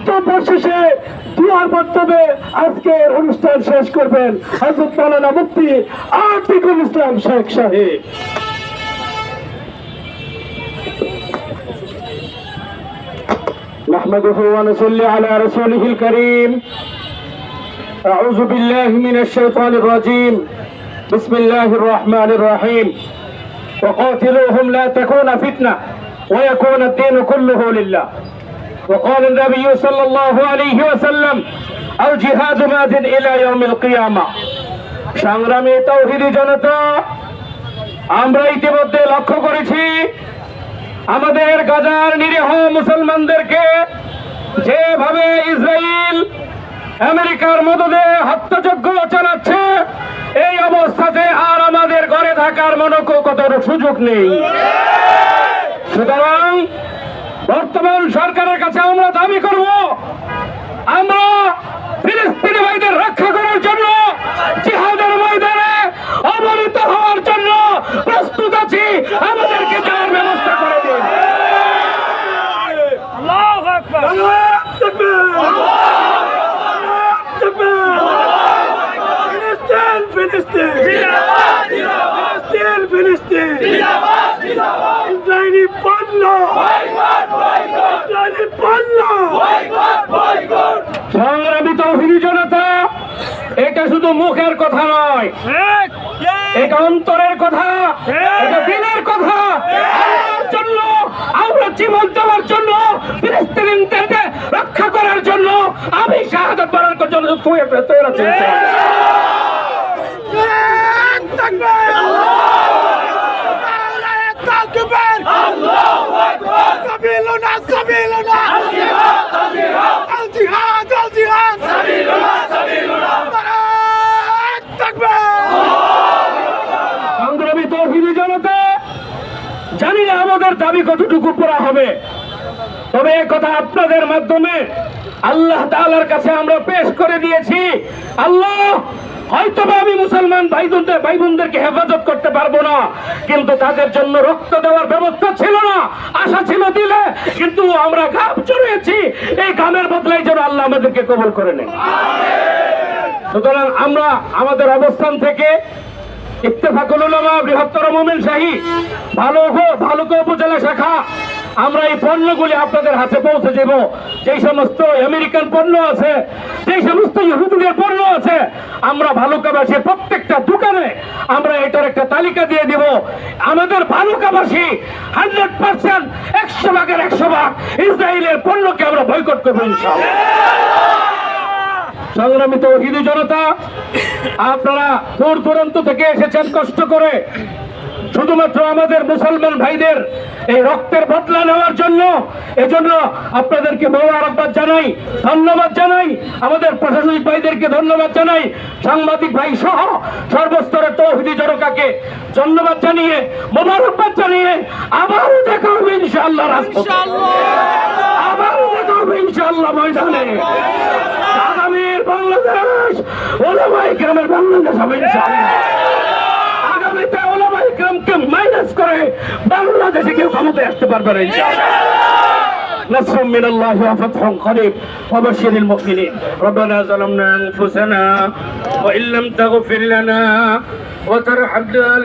বক্তব্য শেষে দুয়ার মাধ্যমে আজকের অনুষ্ঠান শেষ করবেন হজরত মৌলানা মুফতি আতিকুল ইসলাম শেখ সাহেব نحمده ونصلي على رسوله الكريم أعوذ بالله من الشيطان الرجيم بسم الله الرحمن الرحيم وقاتلوهم لا تكون فتنة ويكون الدين كله لله وقال النبي صلى الله عليه وسلم الجهاد ماد إلى يوم القيامة সংগ্রামী তৌহিদি জনতা আমরা ইতিমধ্যে লক্ষ্য করেছি আমাদের গাজার নিরীহ মুসলমানদেরকে যেভাবে ইসরায়েল আমেরিকার মদদে হত্যাযজ্ঞ চালাচ্ছে এই অবস্থাতে আর আমাদের ঘরে থাকার মনোকতর সুযোগ নেই সুতরাং বর্তমান সরকারের কাছে আমরা দাবি করব আমরা ফিলিস্তিনি ভাইদের রক্ষা করার জন্য জিহাদের ময়দানে অবনীত হওয়ার জন্য প্রস্তুত আছি আমাদেরকে যাওয়ার ব্যবস্থা করে দিন। ফিলিস্তিন ফিলিস্তিন। ফিলিস্তিন ইসরায়েলি পণ্য ইসরায়েলি পণ্য জনতা। এটা শুধু মুখের কথা নয়। এটা অন্তরের কথা। এটা দিনের কথা। জন্য, আমরা জীবন দেওয়ার জন্য রক্ষা করার জন্য আমি শাহাদত বরণ করার জন্য তৈরি জানি না আমাদের দাবি কতটুকু পুরা হবে। তবে কথা আপনাদের মাধ্যমে আল্লাহ তাআলার কাছে আমরা পেশ করে দিয়েছি। আল্লাহ হয়তো আমি মুসলমান ভাই বোনদের ভাই বোনদেরকে হেফাজত করতে পারব না, কিন্তু তাদের জন্য রক্ত দেওয়ার ব্যবস্থা ছিল না, আশা ছিল দিলে, কিন্তু আমরা ঘাম চড়িয়েছি। এই ঘামের বদলাই যেন আল্লাহ আমাদেরকে কবল করে নেন সুতরাং আমরা আমাদের অবস্থান থেকে ইত্তেফাকুল উলামা বৃহত্তর মোমেন শাহী। ভালো ভালুকা উপজেলা শাখা। আমরা এই পণ্যগুলি আপনাদের হাতে পৌঁছে দেব। যেই সমস্ত আমেরিকান পণ্য আছে, যেই সমস্ত ইহুদিদের পণ্য আছে, আমরা ভালুকাবাসী প্রত্যেকটা দোকানে আমরা এটার একটা তালিকা দিয়ে দিব। আমাদের ভালুকাবাসী হান্ড্রেড পার্সেন্ট একশো ভাগের একশো ভাগ ইসরায়েলের পণ্যকে আমরা বয়কট করব ইনশাআল্লাহ। সংগ্রামিত হিন্দু জনতা আপনারা দূর দূরান্ত থেকে এসেছেন কষ্ট করে। শুধুমাত্র আমাদের মুসলমান ভাইদের এই রক্তের বদলা নেওয়ার জন্য এজন্য আপনাদেরকে মোবারকবাদ জানাই ধন্যবাদ জানাই আমাদের প্রশাসনিক ভাইদেরকে ধন্যবাদ জানাই সাংবাদিক ভাই সহ সর্বস্তরের তৌহিদি জনতাকে ধন্যবাদ জানিয়ে মোবারকবাদ জানিয়ে আবারও দেখা হবে ইনশাআল্লাহ। আবারও দেখা হবে ইনশাআল্লাহ ময়দানে। ওলামাই গ্রামের বাংলাদেশ হবে ইনশাআল্লাহ আগামীতে ওলামাই গ্রামকে মাইনাস করে বাংলাদেশে কেউ ক্ষমতায় আসতে পারবে না ইনশাআল্লাহ نصر من الله وفتح قريب وبشر المؤمنين ربنا ظلمنا انفسنا وان لم تغفر لنا وترحمنا